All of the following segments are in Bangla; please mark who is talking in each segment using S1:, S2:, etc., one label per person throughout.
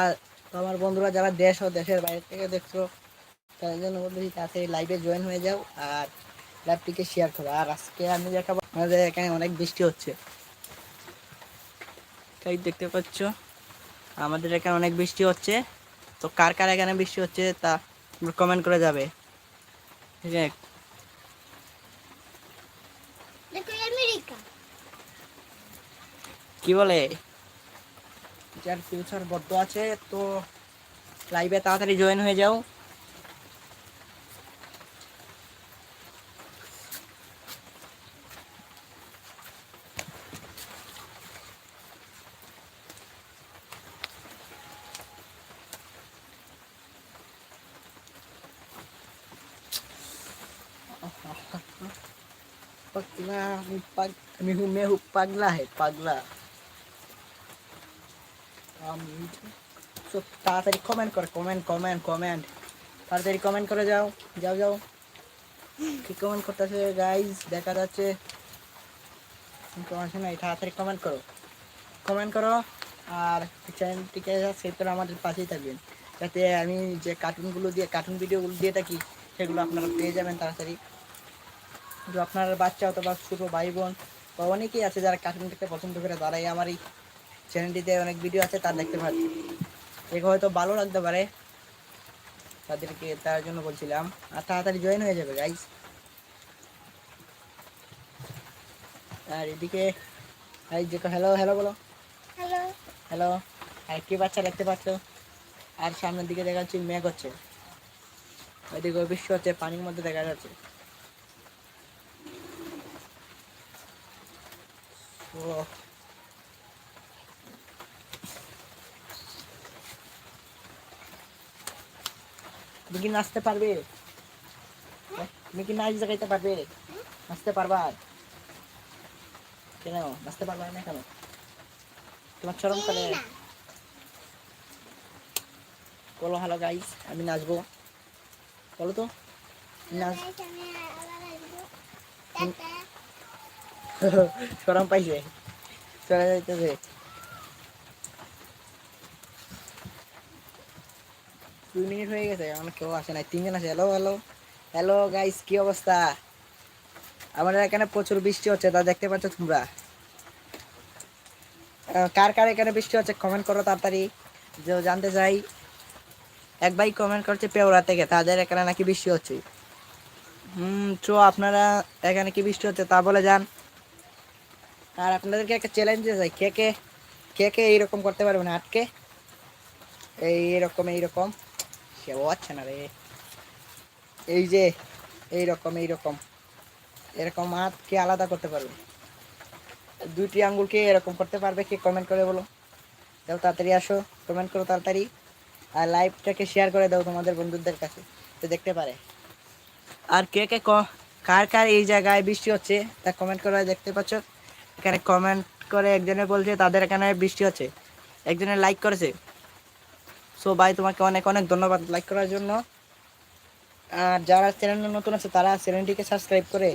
S1: আর আমার বন্ধুরা যারা দেশ ও দেশের বাইরে থেকে দেখছো তাদের জন্য বলছি তাতে লাইভে জয়েন হয়ে যাও আর লাইভটিকে শেয়ার করো আর আজকে আমি দেখা আমাদের এখানে অনেক বৃষ্টি হচ্ছে তাই দেখতে পাচ্ছ আমাদের এখানে অনেক বৃষ্টি হচ্ছে তো কার কার এখানে বৃষ্টি হচ্ছে তা কমেন্ট করে যাবে ঠিক কি বলে যার ফিউচার বড্ড আছে তো লাইভে তাড়াতাড়ি জয়েন হয়ে যাও পাগলা मैं हूँ পাগলা हूँ पगला সো তাড়াতাড়ি কমেন্ট কর কমেন্ট কমেন্ট কমেন্ট তাড়াতাড়ি কমেন্ট করে যাও যাও যাও কি কমেন্ট করতেছে গাইজ দেখা যাচ্ছে আসে না তাড়াতাড়ি কমেন্ট করো কমেন্ট করো আর চ্যানেলটিকে সেই করে আমাদের পাশেই থাকবেন যাতে আমি যে কার্টুনগুলো দিয়ে কার্টুন ভিডিওগুলো দিয়ে থাকি সেগুলো আপনারা পেয়ে যাবেন তাড়াতাড়ি আপনার বাচ্চা অথবা ছোটো ভাই বোন বা অনেকেই আছে যারা কার্টুন দেখতে পছন্দ করে তারাই আমার এই চ্যানেলটিতে অনেক ভিডিও আছে তা দেখতে পাচ্ছি দেখে হয়তো ভালো লাগতে পারে তাদেরকে তার জন্য বলছিলাম আর তাড়াতাড়ি জয়েন হয়ে যাবে গাইজ আর এদিকে হ্যালো হ্যালো বলো হ্যালো হ্যালো আর কি বাচ্চা দেখতে পাচ্ছ আর সামনের দিকে দেখা যাচ্ছে মেঘ হচ্ছে ওইদিকে বিশ্ব হচ্ছে পানির মধ্যে দেখা যাচ্ছে ও তুমি কি নাচতে পারবে তুমি কি নাচ জাগাইতে পারবে নাচতে পারবা কেন নাচতে পারবা না কেন তোমার চরম করে বলো হ্যালো গাইজ আমি নাচবো বলো তো নাচ সরম পাইছে চলে যাইতেছে দুই মিনিট হয়ে গেছে এখন কেউ আসে নাই তিনজন আছে হ্যালো হ্যালো হ্যালো গাইস কি অবস্থা আমাদের এখানে প্রচুর বৃষ্টি হচ্ছে তা দেখতে পাচ্ছ তোমরা কার কার এখানে বৃষ্টি হচ্ছে কমেন্ট করো তাড়াতাড়ি যে জানতে চাই এক ভাই কমেন্ট করছে পেওড়া থেকে তাদের এখানে নাকি বৃষ্টি হচ্ছে হুম তো আপনারা এখানে কি বৃষ্টি হচ্ছে তা বলে যান আর আপনাদেরকে একটা চ্যালেঞ্জ দিতে চাই কে কে কে কে এইরকম করতে পারবে না আটকে এই এরকম এইরকম সে হচ্ছে না রে এই যে এই রকম এরকম রকম এরকম আলাদা করতে পারবে দুইটি আঙ্গুলকে এরকম করতে পারবে কে কমেন্ট করে বলো যাও তাড়াতাড়ি আসো কমেন্ট করো তাড়াতাড়ি আর লাইভটাকে শেয়ার করে দাও তোমাদের বন্ধুদের কাছে তো দেখতে পারে আর কে কে কার কার এই জায়গায় বৃষ্টি হচ্ছে তা কমেন্ট করে দেখতে পাচ্ছ এখানে কমেন্ট করে একজনে বলছে তাদের এখানে বৃষ্টি হচ্ছে একজনে লাইক করেছে সো ভাই তোমাকে অনেক অনেক ধন্যবাদ লাইক করার জন্য আর যারা চ্যানেলে নতুন আছে তারা চ্যানেলটিকে সাবস্ক্রাইব করে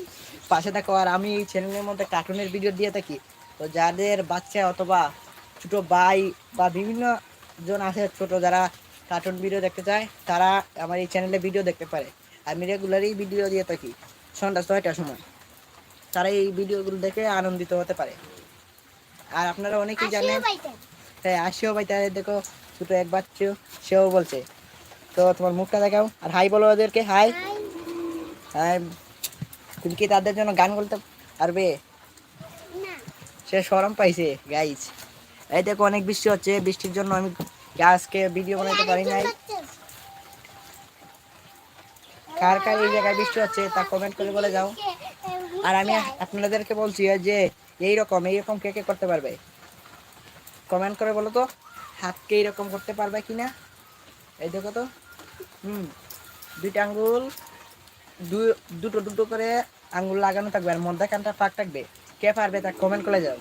S1: পাশে থাকো আর আমি এই চ্যানেলের মধ্যে কার্টুনের ভিডিও দিয়ে থাকি তো যাদের বাচ্চা অথবা ছোট ভাই বা বিভিন্ন জন আছে ছোট যারা কার্টুন ভিডিও দেখতে চায় তারা আমার এই চ্যানেলে ভিডিও দেখতে পারে আমি রেগুলারই ভিডিও দিয়ে থাকি সন্ধ্যা ছয়টার সময় তারা এই ভিডিওগুলো দেখে আনন্দিত হতে পারে আর আপনারা অনেকেই জানেন হ্যাঁ আসিও ভাই তাদের দেখো ছোট এক বাচ্চা সেও বলছে তো তোমার মুখটা দেখাও আর হাই বলো ওদেরকে হাই হাই তুমি কি তাদের জন্য গান বলতে পারবে সে সরম পাইছে গাইজ এই দেখো অনেক বৃষ্টি হচ্ছে বৃষ্টির জন্য আমি আজকে ভিডিও বানাতে পারি নাই কার কার এই জায়গায় বৃষ্টি হচ্ছে তা কমেন্ট করে বলে যাও আর আমি আপনাদেরকে বলছি যে এইরকম এইরকম কে কে করতে পারবে কমেন্ট করে বলো তো হাতকে এরকম করতে পারবে কি না এই দেখো তো হুম দুইটা আঙ্গুল দুটো দুটো করে আঙ্গুল লাগানো থাকবে আর মধ্যখানটা ফাঁক থাকবে কে পারবে তা কমেন্ট করে যাও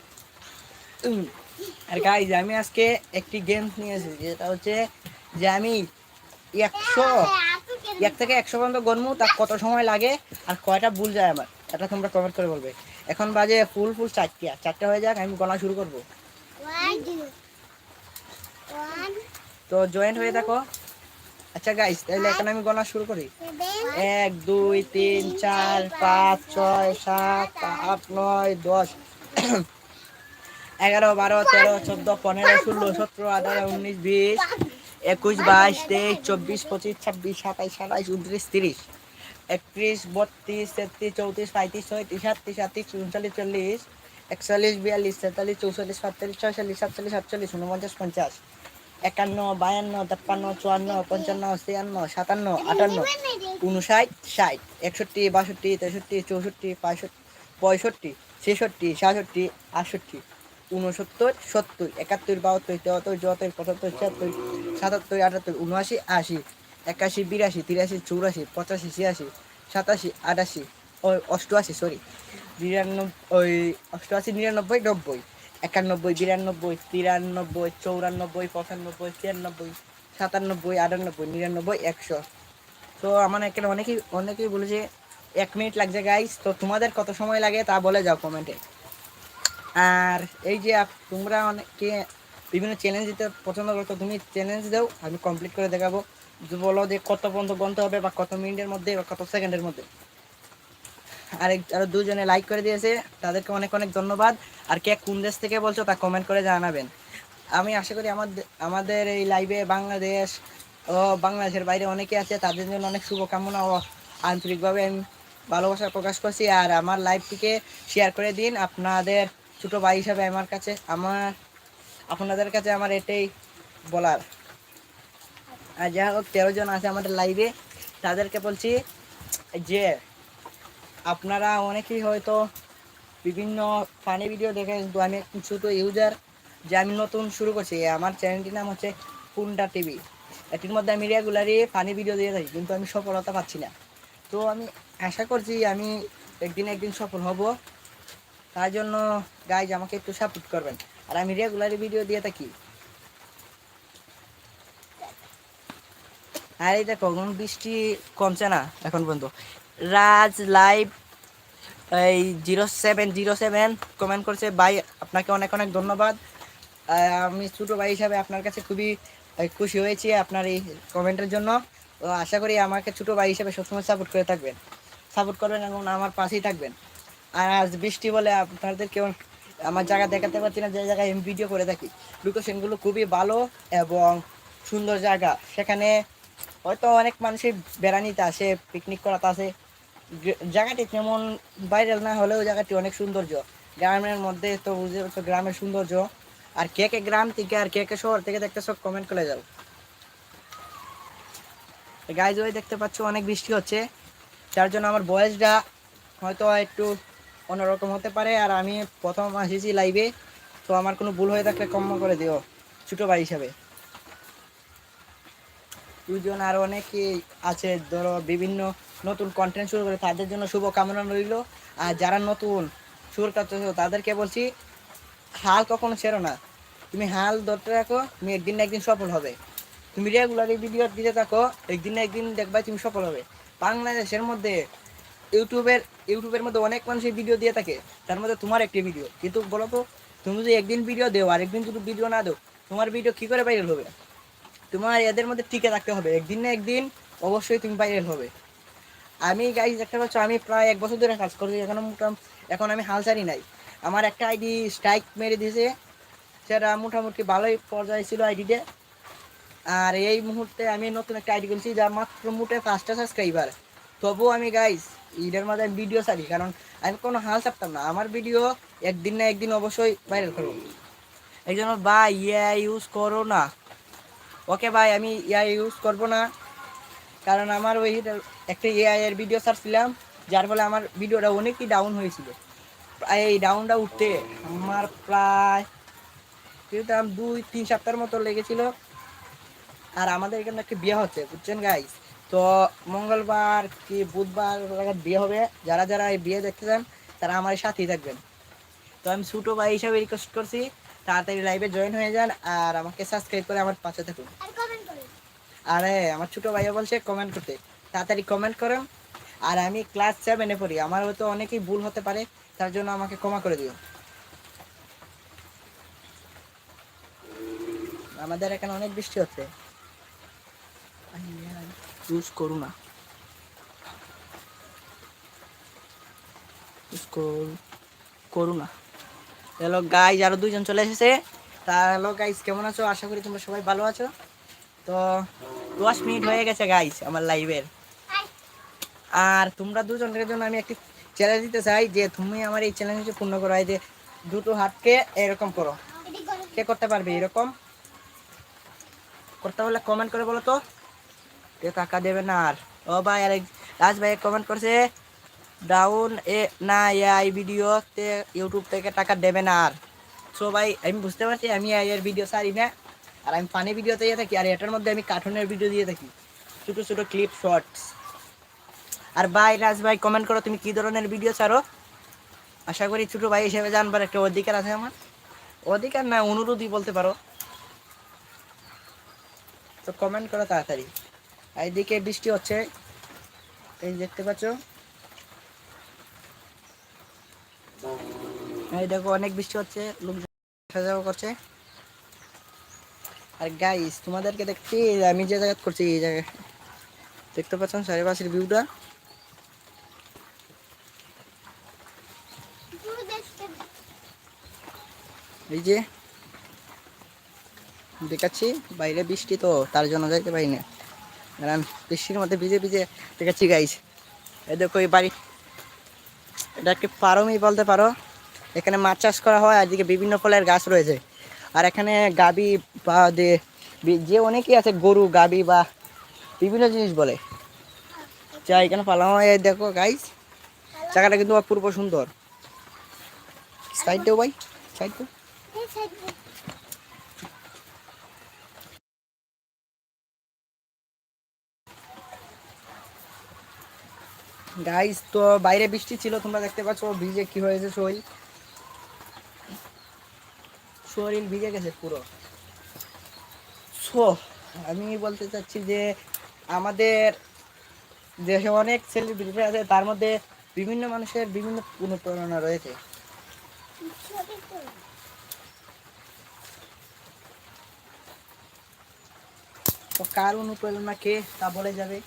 S1: আর গাইজ আমি আজকে একটি গেমস নিয়ে এসেছি যেটা হচ্ছে যে আমি একশো এক থেকে একশো পর্যন্ত গণমু তার কত সময় লাগে আর কয়টা ভুল যায় আমার এটা তোমরা কমেন্ট করে বলবে এখন বাজে ফুল ফুল চারটে চারটে হয়ে যাক আমি গলা শুরু করবো তো জয়েন্ট হয়ে দেখো আচ্ছা গাইস তাহলে এখন আমি গোনা শুরু করি এক দুই তিন চার পাঁচ ছয় সাত আট নয় দশ এগারো বারো তেরো চোদ্দ পনেরো ষোলো সতেরো আঠারো উনিশ বিশ একুশ বাইশ তেইশ চব্বিশ পঁচিশ ছাব্বিশ সাতাইশ সাতাইশ উনত্রিশ তিরিশ একত্রিশ বত্রিশ তেত্রিশ চৌত্রিশ পঁয়ত্রিশ ছয়ত্রিশ সাতত্রিশ আটত্রিশ উনচল্লিশ চল্লিশ একচল্লিশ বিয়াল্লিশ তেতাল্লিশ চৌচল্লিশ সাতচল্লিশ ছয়চল্লিশ সাতচল্লিশ সাতচল্লিশ উনপঞ্চাশ পঞ্চাশ একান্ন বায়ান্ন তেপ্পান্ন চুয়ান্ন পঞ্চান্ন ছিয়ান্ন সাতান্ন আটান্ন উনষাট ষাট একষট্টি বাষট্টি তেষট্টি চৌষট্টি পঁয়ষট্টি ছেষট্টি সাতষট্টি আটষট্টি উনসত্তর সত্তর একাত্তর বাহাত্তর তেহাত্তর চুয়াত্তর পঁচাত্তর ছিয়াত্তর সাতাত্তর আটাত্তর উনআশি আশি একাশি বিরাশি তিরাশি চৌরাশি পঁচাশি ছিয়াশি সাতাশি আটাশি ও অষ্টআশি সরি নিরানব্বই ওই অষ্টআশি নিরানব্বই নব্বই একানব্বই বিরানব্বই তিরানব্বই চৌরানব্বই পঁচানব্বই ছিয়ানব্বই সাতানব্বই আটানব্বই নিরানব্বই একশো তো আমার এখানে অনেকেই অনেকেই বলে যে এক মিনিট লাগছে গাইস তো তোমাদের কত সময় লাগে তা বলে যাও কমেন্টে আর এই যে তোমরা অনেকে বিভিন্ন চ্যালেঞ্জ দিতে পছন্দ করো তো তুমি চ্যালেঞ্জ দাও আমি কমপ্লিট করে দেখাবো বলো যে কত পর্যন্ত গন্ত হবে বা কত মিনিটের মধ্যে বা কত সেকেন্ডের মধ্যে আরেক আরো দুজনে লাইক করে দিয়েছে তাদেরকে অনেক অনেক ধন্যবাদ আর কে কোন দেশ থেকে বলছো তা কমেন্ট করে জানাবেন আমি আশা করি আমাদের আমাদের এই লাইভে বাংলাদেশ ও বাংলাদেশের বাইরে অনেকে আছে তাদের জন্য অনেক শুভকামনা ও আন্তরিকভাবে আমি ভালোবাসা প্রকাশ করছি আর আমার লাইভটিকে শেয়ার করে দিন আপনাদের ছোটো ভাই হিসাবে আমার কাছে আমার আপনাদের কাছে আমার এটাই বলার আর যা হোক তেরো জন আছে আমাদের লাইভে তাদেরকে বলছি যে আপনারা অনেকেই হয়তো বিভিন্ন ফানি ভিডিও দেখেন কিন্তু আমি ছোটো ইউজার যে আমি নতুন শুরু করছি আমার চ্যানেলটির নাম হচ্ছে কুন্ডা টিভি এটির মধ্যে আমি রেগুলারই ফানি ভিডিও দিয়ে থাকি কিন্তু আমি সফলতা পাচ্ছি না তো আমি আশা করছি আমি একদিন একদিন সফল হব তার জন্য গাইজ আমাকে একটু সাপোর্ট করবেন আর আমি রেগুলারই ভিডিও দিয়ে থাকি আর এই দেখো বৃষ্টি কমছে না এখন পর্যন্ত রাজ লাইভ এই zero seven zero seven comment করছে ভাই আপনাকে অনেক অনেক ধন্যবাদ আমি ছোটো ভাই হিসাবে আপনার কাছে খুবই খুশি হয়েছি আপনার এই কমেন্টের জন্য তো আশা করি আমাকে ছোটো ভাই হিসাবে সবসময় সাপোর্ট করে থাকবেন সাপোর্ট করবেন এবং আমার পাশেই থাকবেন আর আজ বৃষ্টি বলে আপনাদের কেউ আমার জায়গা দেখাতে পারছি না যে জায়গায় আমি ভিডিও করে থাকি লোকেশনগুলো খুবই ভালো এবং সুন্দর জায়গা সেখানে হয়তো অনেক মানুষই বেড়ানিতে আসে পিকনিক করাতে আসে জায়গাটি যেমন ভাইরাল না হলেও জায়গাটি অনেক সৌন্দর্য গ্রামের মধ্যে তো বুঝতে পারছো গ্রামের সৌন্দর্য আর কে কে গ্রাম থেকে আর কে কে শহর থেকে দেখতে সব কমেন্ট করে যাও গাইজ ওই দেখতে পাচ্ছ অনেক বৃষ্টি হচ্ছে যার জন্য আমার বয়সটা হয়তো একটু অন্যরকম হতে পারে আর আমি প্রথম আসেছি লাইভে তো আমার কোনো ভুল হয়ে থাকলে কম করে দিও ছোটো ভাই হিসাবে দুজন আর অনেকেই আছে ধরো বিভিন্ন নতুন কন্টেন্ট শুরু করে তাদের জন্য শুভকামনা রইল আর যারা নতুন শুরু করতে তাদেরকে বলছি হাল কখনো ছেড়ো না তুমি হাল ধরতে রাখো তুমি একদিন না একদিন সফল হবে তুমি এই ভিডিও দিতে থাকো একদিন না একদিন দেখবা তুমি সফল হবে বাংলাদেশের মধ্যে ইউটিউবের ইউটিউবের মধ্যে অনেক মানুষের ভিডিও দিয়ে থাকে তার মধ্যে তোমার একটি ভিডিও কিন্তু বলো তো তুমি যদি একদিন ভিডিও দেও আর একদিন যদি ভিডিও না দেও তোমার ভিডিও কী করে ভাইরাল হবে তোমার এদের মধ্যে টিকে থাকতে হবে একদিন না একদিন অবশ্যই তুমি ভাইরাল হবে আমি গাইজ একটা বছর আমি প্রায় এক বছর ধরে কাজ করছি এখন এখন আমি হাল ছাড়ি নাই আমার একটা আইডি স্ট্রাইক মেরে দিয়েছে সেটা মোটামুটি ভালোই পর্যায়ে ছিল আইডিতে আর এই মুহূর্তে আমি নতুন একটা আইডি করছি যা মাত্র মোটে পাঁচটা সাবস্ক্রাইবার তবুও আমি গাইজ ঈদের মাঝে ভিডিও ছাড়ি কারণ আমি কোনো হাল ছাড়তাম না আমার ভিডিও একদিন না একদিন অবশ্যই ভাইরাল করবো এই জন্য ইয়া ইউজ করো না ওকে ভাই আমি ইয়া ইউজ করবো না কারণ আমার ওই একটা এআই এর ভিডিও ছাড়ছিলাম যার ফলে আমার ভিডিওটা অনেকই ডাউন হয়েছিল প্রায় এই ডাউনটা উঠতে আমার প্রায় আমি দুই তিন সপ্তাহের মতো লেগেছিল আর আমাদের এখানে একটা বিয়ে হচ্ছে বুঝছেন গাইস তো মঙ্গলবার কি বুধবার বিয়ে হবে যারা যারা এই বিয়ে দেখতে চান তারা আমার সাথেই থাকবেন তো আমি ছোটো ভাই হিসাবে রিকোয়েস্ট করছি তাড়াতাড়ি লাইভে জয়েন হয়ে যান আর আমাকে সাবস্ক্রাইব করে আমার পাশে থাকুন আরে আমার ছোট ভাইয়া বলছে কমেন্ট করতে তাড়াতাড়ি কমেন্ট করো আর আমি ক্লাস সেভেনে পড়ি আমার হয়তো অনেকেই ভুল হতে পারে তার জন্য আমাকে ক্ষমা করে দিও আমাদের এখানে অনেক বৃষ্টি হচ্ছে ইউজ করু না করু না হ্যালো গাইজ আরো দুজন চলে এসেছে তা হ্যালো গাইজ কেমন আছো আশা করি তোমরা সবাই ভালো আছো তো দশ মিনিট হয়ে গেছে গাইস আমার লাইভের আর তোমরা দুজনের জন্য আমি একটি চ্যালেঞ্জ দিতে চাই যে তুমি আমার এই চ্যালেঞ্জটি পূর্ণ করো যে দুটো হাতকে এরকম করো কে করতে পারবে এরকম করতে হলে কমেন্ট করে বলো তো কে কাকা দেবে না আর ও ভাই আর রাজ ভাই কমেন্ট করছে ডাউন এ না ভিডিও তে ইউটিউব থেকে টাকা দেবে না আর সো ভাই আমি বুঝতে পারছি আমি এর ভিডিও সারি না আর আমি পানি ভিডিওতে দিয়ে থাকি আর এটার মধ্যে আমি কার্টুনের ভিডিও দিয়ে থাকি ছোটো ছোটো ক্লিপ শর্টস আর ভাই রাজ ভাই কমেন্ট করো তুমি কি ধরনের ভিডিও ছাড়ো আশা করি ছোটো ভাই হিসেবে জানবার একটা অধিকার আছে আমার অধিকার না অনুরোধই বলতে পারো তো কমেন্ট করো তাড়াতাড়ি আর এদিকে বৃষ্টি হচ্ছে এই দেখতে পাচ্ছ এই দেখো অনেক বৃষ্টি হচ্ছে লোক করছে আর গাইস তোমাদেরকে দেখতে আমি যে জায়গা করছি এই জায়গায় দেখতে পাচ্ছেন চারিপাশের ভিউটা এই যে দেখাচ্ছি বাইরে বৃষ্টি তো তার জন্য যাইতে পারি না আর আমি বৃষ্টির মধ্যে ভিজে ভিজে দেখাচ্ছি গাইস এই দেখো এই বাড়ি এটা একটি ফার্মই বলতে পারো এখানে মাছ চাষ করা হয় আর দিকে বিভিন্ন ফলের গাছ রয়েছে আর এখানে গাবি বা যে অনেকেই আছে গরু গাবি বা বিভিন্ন জিনিস বলে যা এখানে পালাম দেখো গাইজ জায়গাটা কিন্তু অপূর্ব সুন্দর সাইড ভাই সাইড দেও গাইস তো বাইরে বৃষ্টি ছিল তোমরা দেখতে পাচ্ছ ভিজে কি হয়েছে শরীর শরীর ভিজে গেছে পুরো সো আমি বলতে চাচ্ছি যে আমাদের দেশে অনেক সেলিব্রিটি আছে তার মধ্যে বিভিন্ন মানুষের বিভিন্ন অনুপ্রেরণা রয়েছে তো কার অনুপ্রেরণা কে তা বলে যাবে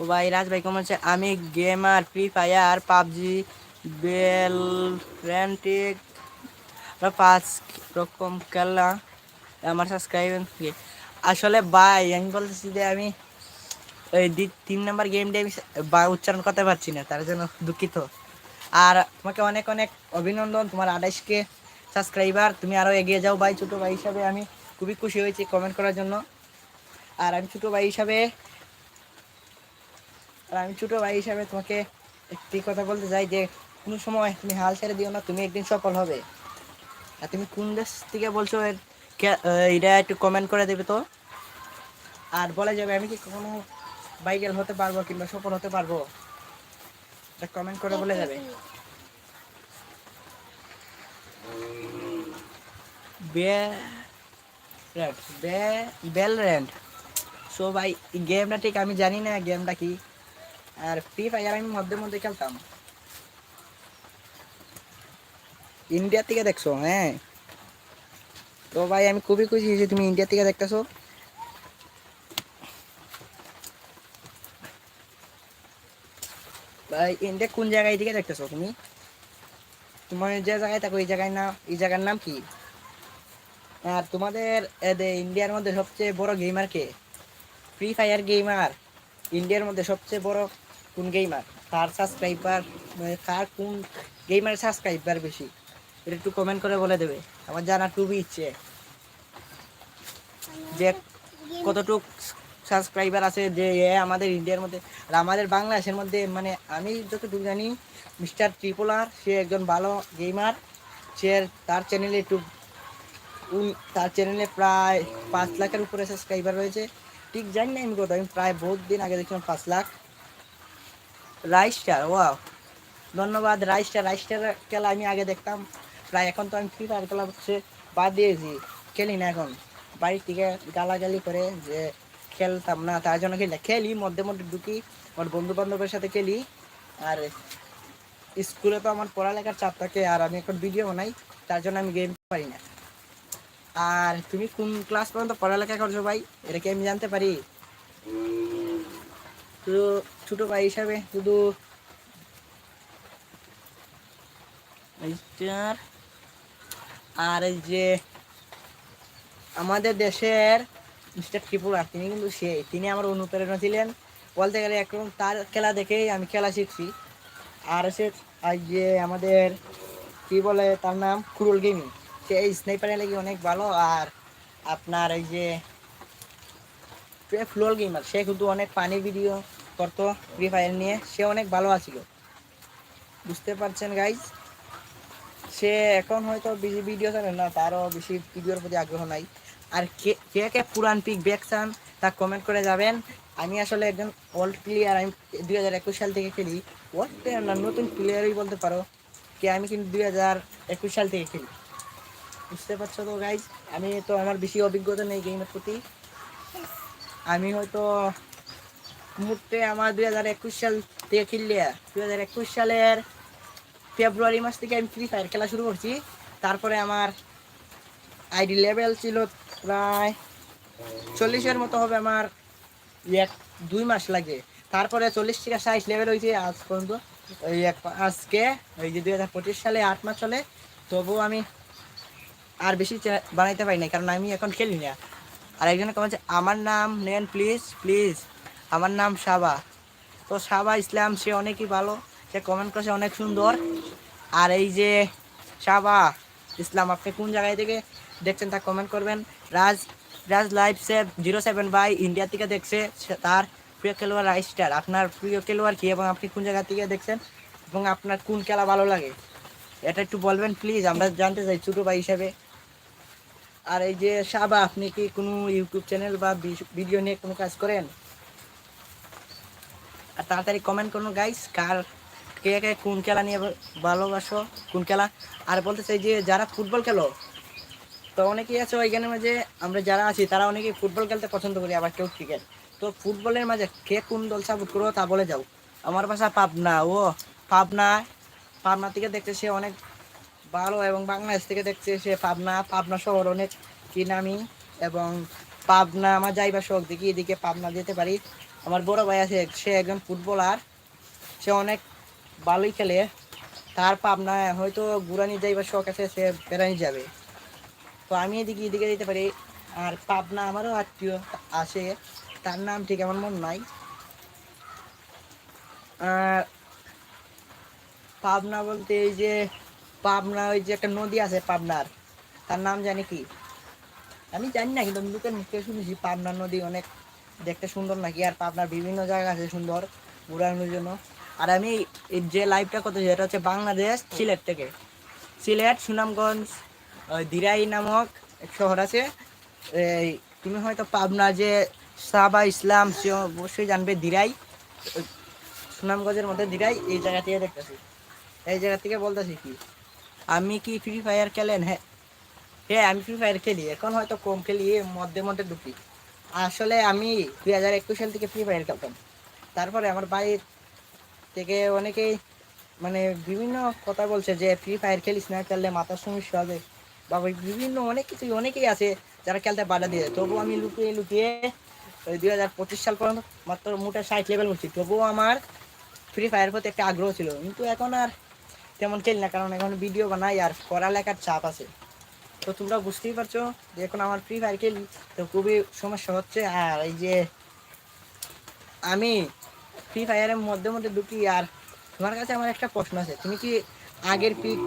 S1: ও ভাই রাজ ভাই কেমন আছে আমি গেমার ফ্রি ফায়ার পাবজি বেল ফ্রেন্টিক পাঁচ রকম খেলা আমার সাবস্ক্রাইব আসলে ভাই আমি বলতেছি যে আমি ওই তিন নম্বর গেমটি আমি উচ্চারণ করতে পারছি না তার জন্য দুঃখিত আর তোমাকে অনেক অনেক অভিনন্দন তোমার আঠাইশকে সাবস্ক্রাইবার তুমি আরও এগিয়ে যাও ভাই ছোটো ভাই হিসাবে আমি খুবই খুশি হয়েছি কমেন্ট করার জন্য আর আমি ছোটো ভাই হিসাবে আর আমি ছোটো ভাই হিসাবে তোমাকে একটি কথা বলতে চাই যে কোনো সময় তুমি হাল ছেড়ে দিও না তুমি একদিন সফল হবে আর তুমি কোন দেশ থেকে বলছো এর এটা একটু কমেন্ট করে দেবে তো আর বলা যাবে আমি কি কখনো বাইকেল হতে পারবো কিংবা সফল হতে পারবো এটা কমেন্ট করে বলে যাবে বেল রেন্ট সো ভাই গেমটা ঠিক আমি জানি না গেমটা কি আর ফ্রি ফায়ার আমি মধ্যে মধ্যে খেলতাম ইন্ডিয়া থেকে দেখছো হ্যাঁ তো ভাই আমি খুবই খুশি হয়েছি তুমি ইন্ডিয়া থেকে দেখতেছো ভাই ইন্ডিয়া কোন জায়গায় থেকে দেখতেছো তুমি তোমার যে জায়গায় থাকো এই জায়গায় নাম এই জায়গার নাম কি আর তোমাদের ইন্ডিয়ার মধ্যে সবচেয়ে বড় গেমার কে ফ্রি ফায়ার গেমার ইন্ডিয়ার মধ্যে সবচেয়ে বড় কোন গেমার কার সাবস্ক্রাইবার মানে কার কোন গেমারের সাবস্ক্রাইবার বেশি এটা একটু কমেন্ট করে বলে দেবে আমার জানা খুবই ইচ্ছে যে কতটুক সাবস্ক্রাইবার আছে যে এ আমাদের ইন্ডিয়ার মধ্যে আর আমাদের বাংলাদেশের মধ্যে মানে আমি যতটুকু জানি মিস্টার ট্রিপল আর সে একজন ভালো গেমার সে তার চ্যানেলে একটু তার চ্যানেলে প্রায় পাঁচ লাখের উপরে সাবস্ক্রাইবার রয়েছে ঠিক জানি না আমি কত আমি প্রায় বহুত দিন আগে দেখছিলাম পাঁচ লাখ রাইস্টার ও ধন্যবাদ রাইস্টার রাইস্টার খেলা আমি আগে দেখতাম প্রায় এখন তো আমি ফ্রি ফায়ার খেলা হচ্ছে বাদ দিয়েছি খেলি না এখন বাড়ির থেকে গালাগালি করে যে খেলতাম না তার জন্য খেলি খেলি মধ্যে মধ্যে ঢুকি আমার বন্ধু বান্ধবের সাথে খেলি আর স্কুলে তো আমার পড়ালেখার চাপ থাকে আর আমি এখন ভিডিও বানাই তার জন্য আমি গেম পারি না আর তুমি কোন ক্লাস পর্যন্ত পড়ালেখা করছো ভাই এটা কি আমি জানতে পারি শুধু ছোটো ভাই হিসাবে শুধু আর যে আমাদের দেশের মিস্টার ত্রিপুরা তিনি কিন্তু সেই তিনি আমার অনুপ্রেরণা ছিলেন বলতে গেলে এখন তার খেলা দেখেই আমি খেলা শিখছি আর সে আর যে আমাদের কি বলে তার নাম ক্রুল গেমিং সে এই স্নাইপারে লাগে অনেক ভালো আর আপনার এই যে ফ্লোর গেমার সে কিন্তু অনেক পানি ভিডিও করতো ফ্রি ফায়ার নিয়ে সে অনেক ভালো আছিল বুঝতে পারছেন গাইজ সে এখন হয়তো বেশি ভিডিও চালেন না তারও বেশি ভিডিওর প্রতি আগ্রহ নাই আর কে কে কে পুরান পিক ব্যাক চান তা কমেন্ট করে যাবেন আমি আসলে একজন ওল্ড প্লেয়ার আমি দুই হাজার একুশ সাল থেকে খেলি ওল্ড প্লেয়ার না নতুন প্লেয়ারই বলতে পারো কে আমি কিন্তু দুই হাজার একুশ সাল থেকে খেলি বুঝতে পারছো তো গাইজ আমি তো আমার বেশি অভিজ্ঞতা নেই গেমের প্রতি আমি হয়তো মুহূর্তে আমার দুই হাজার একুশ সাল থেকে খেললে দুই হাজার একুশ সালের ফেব্রুয়ারি মাস থেকে আমি ফ্রি ফায়ার খেলা শুরু করছি তারপরে আমার আইডি লেভেল ছিল প্রায় চল্লিশের মতো হবে আমার এক দুই মাস লাগে তারপরে চল্লিশ থেকে সাইশ লেভেল হয়েছে আজ পর্যন্ত ওই এক আজকে ওই যে দুই হাজার পঁচিশ সালে আট মাস চলে তবুও আমি আর বেশি বানাইতে পারি না কারণ আমি এখন খেলি না আর একজনে কমেছে আমার নাম নেন প্লিজ প্লিজ আমার নাম সাবা তো সাবা ইসলাম সে অনেকই ভালো সে কমেন্ট করছে অনেক সুন্দর আর এই যে সাবা ইসলাম আপনি কোন জায়গায় থেকে দেখছেন তা কমেন্ট করবেন Raj Raj live seven zero seven by India থেকে দেখছে তার প্রিয় খেলোয়াড় রাইস স্টার আপনার প্রিয় খেলোয়াড় কী এবং আপনি কোন জায়গা থেকে দেখছেন এবং আপনার কোন খেলা ভালো লাগে এটা একটু বলবেন প্লিজ আমরা জানতে চাই ছোটো ভাই হিসাবে আর এই যে সাবা আপনি কি কোনো ইউটিউব চ্যানেল বা ভিডিও নিয়ে কোনো কাজ করেন আর তাড়াতাড়ি কমেন্ট করুন গাইস কার কে কে কোন খেলা নিয়ে ভালোবাসো কোন খেলা আর বলতে চাই যে যারা ফুটবল খেলো তো অনেকেই আছে ওইখানের মাঝে আমরা যারা আছি তারা অনেকে ফুটবল খেলতে পছন্দ করি আবার কেউ ক্রিকেট তো ফুটবলের মাঝে কে কোন দল সাপোর্ট করো তা বলে যাও আমার বাসা পাবনা ও পাবনা পাবনা থেকে দেখতে সে অনেক ভালো এবং বাংলাদেশ থেকে দেখছে সে পাবনা পাবনা শহর অনেক কিনামি এবং পাবনা আমার যাইবার শখ দেখি এদিকে পাবনা যেতে পারি আমার বড় ভাই আছে সে একজন ফুটবলার সে অনেক ভালোই খেলে তার পাবনা হয়তো যাই বা শখ আছে সে বেড়ানি যাবে তো আমি এদিকে এদিকে যেতে পারি আর পাবনা আমারও আত্মীয় আছে তার নাম ঠিক আমার মন নাই আর পাবনা বলতে এই যে পাবনা ওই যে একটা নদী আছে পাবনার তার নাম জানি কি আমি জানি না কিন্তু লোকের মুখে শুনেছি পাবনা নদী অনেক দেখতে সুন্দর নাকি আর পাবনার বিভিন্ন জায়গা আছে সুন্দর ঘুরানোর জন্য আর আমি যে লাইভটা করতেছি এটা হচ্ছে বাংলাদেশ সিলেট থেকে সিলেট সুনামগঞ্জ দিরাই নামক এক শহর আছে এই তুমি হয়তো পাবনা যে সাবা ইসলাম সে অবশ্যই জানবে দিরাই সুনামগঞ্জের মধ্যে দিরাই এই জায়গা থেকে দেখতেছি এই জায়গা থেকে বলতেছি কি আমি কি ফ্রি ফায়ার খেলেন হ্যাঁ হ্যাঁ আমি ফ্রি ফায়ার খেলি এখন হয়তো কম খেলি মধ্যে মধ্যে ঢুকি আসলে আমি দুই হাজার একুশ সাল থেকে ফ্রি ফায়ার খেলতাম তারপরে আমার বাড়ির থেকে অনেকেই মানে বিভিন্ন কথা বলছে যে ফ্রি ফায়ার খেলিস না খেললে মাথার সমস্যা হবে বা বিভিন্ন অনেক কিছু অনেকেই আছে যারা খেলতে বাধা দিয়ে তবুও আমি লুকিয়ে লুকিয়ে ওই দুই হাজার পঁচিশ সাল পর্যন্ত মাত্র মোটা ষাট লেভেল করছি তবুও আমার ফ্রি ফায়ার প্রতি একটা আগ্রহ ছিল কিন্তু এখন আর তেমন খেলি না কারণ এখন ভিডিও বানাই আর পড়ালেখার চাপ আছে তো তোমরা বুঝতেই পারছো যে এখন আমার ফ্রি ফায়ার খেলি তো খুবই সমস্যা হচ্ছে আর এই যে আমি ফ্রি ফায়ারের মধ্যে মধ্যে ঢুকি আর তোমার কাছে আমার একটা প্রশ্ন আছে তুমি কি আগের পিক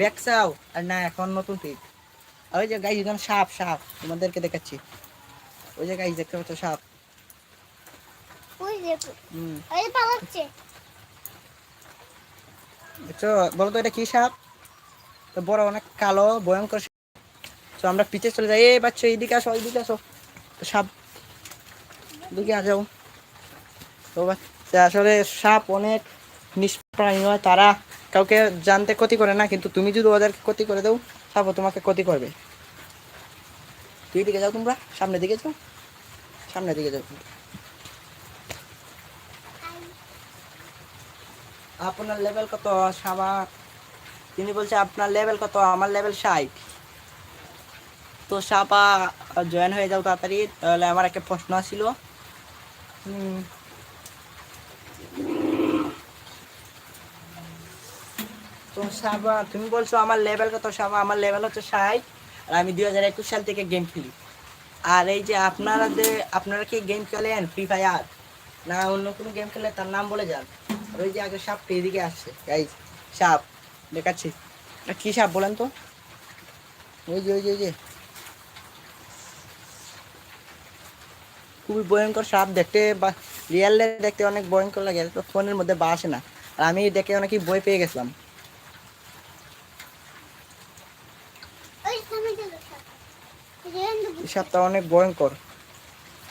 S1: ব্যাক চাও আর না এখন নতুন পিক আর ওই যে গাইজ এখন সাপ সাপ তোমাদেরকে দেখাচ্ছি ওই যে গাইজ দেখতে পাচ্ছ সাপ দেখছো বলো তো এটা কি সাপ বড় অনেক কালো ভয়ঙ্কর তো আমরা পিছে চলে যাই এ বাচ্চা এইদিকে আসো এইদিকে আসো সাপ দিকে আসাও তো আসলে সাপ অনেক নিষ্প্রাণী হয় তারা কাউকে জানতে ক্ষতি করে না কিন্তু তুমি যদি ওদেরকে ক্ষতি করে দাও সাপও তোমাকে ক্ষতি করবে তুই দিকে যাও তোমরা সামনের দিকে যাও সামনের দিকে যাও আপনার লেভেল কত সাবা তিনি বলছে আপনার লেভেল কত আমার লেভেল ষাট তো সাপা জয়েন হয়ে যাও তাড়াতাড়ি তাহলে আমার একটা প্রশ্ন ছিল তো সাবা তুমি বলছো আমার লেভেল কত সাবা আমার লেভেল হচ্ছে ষাট আর আমি দুই হাজার একুশ সাল থেকে গেম খেলি আর এই যে আপনারা যে আপনারা কি গেম খেলেন ফ্রি ফায়ার না অন্য কোনো গেম খেলে তার নাম বলে যান আর ওই যে আগে সাপটি এদিকে আসছে এই সাপ দেখাচ্ছি কি সাপ বলেন তো ওই যে ওই যে ওই যে খুবই ভয়ঙ্কর সাপ দেখতে বা রিয়ালে দেখতে অনেক ভয়ঙ্কর লাগে তো ফোনের মধ্যে বা আসে না আর আমি দেখে অনেকই বই পেয়ে গেছিলাম সাপটা অনেক ভয়ঙ্কর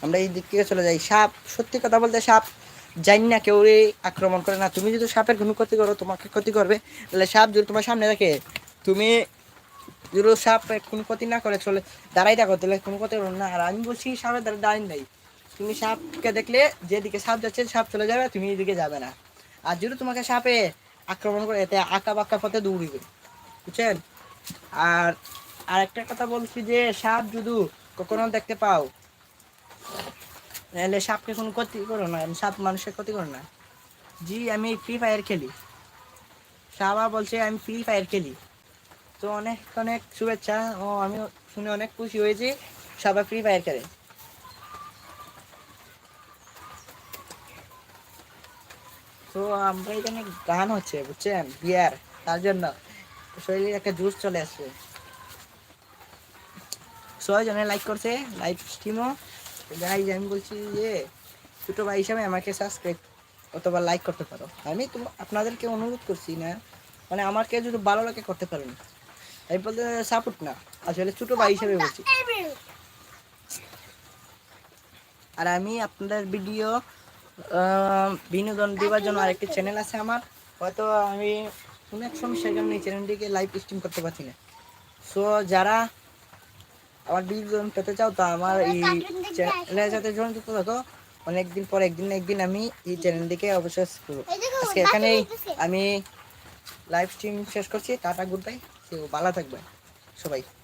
S1: আমরা এই দিক থেকে চলে যাই সাপ সত্যি কথা বলতে সাপ জানি না কেউ আক্রমণ করে না তুমি যদি সাপের ঘুম ক্ষতি করো তোমাকে ক্ষতি করবে তাহলে সাপ যদি তোমার সামনে রাখে তুমি যদি সাপ কোনো ক্ষতি না করে চলে দাঁড়াই থাকো তাহলে কোনো ক্ষতি করো না আর আমি বলছি সাপের দ্বারা দাঁড়িয়ে নাই তুমি সাপকে দেখলে যেদিকে সাপ যাচ্ছে সাপ চলে যাবে তুমি এদিকে যাবে না আর যদি তোমাকে সাপে আক্রমণ করে এতে আঁকা বাঁকা পথে দৌড়িবে বুঝছেন আর আর একটা কথা বলছি যে সাপ যদি কখনো দেখতে পাও তাহলে সাপকে কোনো ক্ষতি করো না মানে সাপ মানুষের ক্ষতি করো না জি আমি ফ্রি ফায়ার খেলি সাবা বলছে আমি ফ্রি ফায়ার খেলি তো অনেক অনেক শুভেচ্ছা ও আমি শুনে অনেক খুশি হয়েছি সাবা ফ্রি ফায়ার খেলে তো আমরা এখানে গান হচ্ছে বুঝছেন বিয়ার তার জন্য শরীরে একটা জুস চলে আসবে জানে লাইক করছে লাইভ স্ট্রিমও যাই আমি বলছি যে ছোটো ভাই হিসাবে আমাকে সাবস্ক্রাইব অথবা লাইক করতে পারো আমি তো আপনাদেরকে অনুরোধ করছি না মানে আমাকে যদি ভালো লাগে করতে পারেন আমি বলতে সাপোর্ট না আসলে ছোটো ভাই হিসাবে বলছি আর আমি আপনাদের ভিডিও বিনোদন দেওয়ার জন্য আরেকটি চ্যানেল আছে আমার হয়তো আমি কোনো এক সমস্যার কারণে এই চ্যানেলটিকে লাইভ স্ট্রিম করতে পারছি না সো যারা আমার বিনোদন পেতে চাও তো আমার এই চ্যানেলের সাথে যুক্ত থাকো অনেকদিন পর একদিন একদিন আমি এই চ্যানেলটিকে অবশ্যই করবো আজকে এখানেই আমি লাইভ স্ট্রিম শেষ করছি টাটা গুড বাই ভালো থাকবে সবাই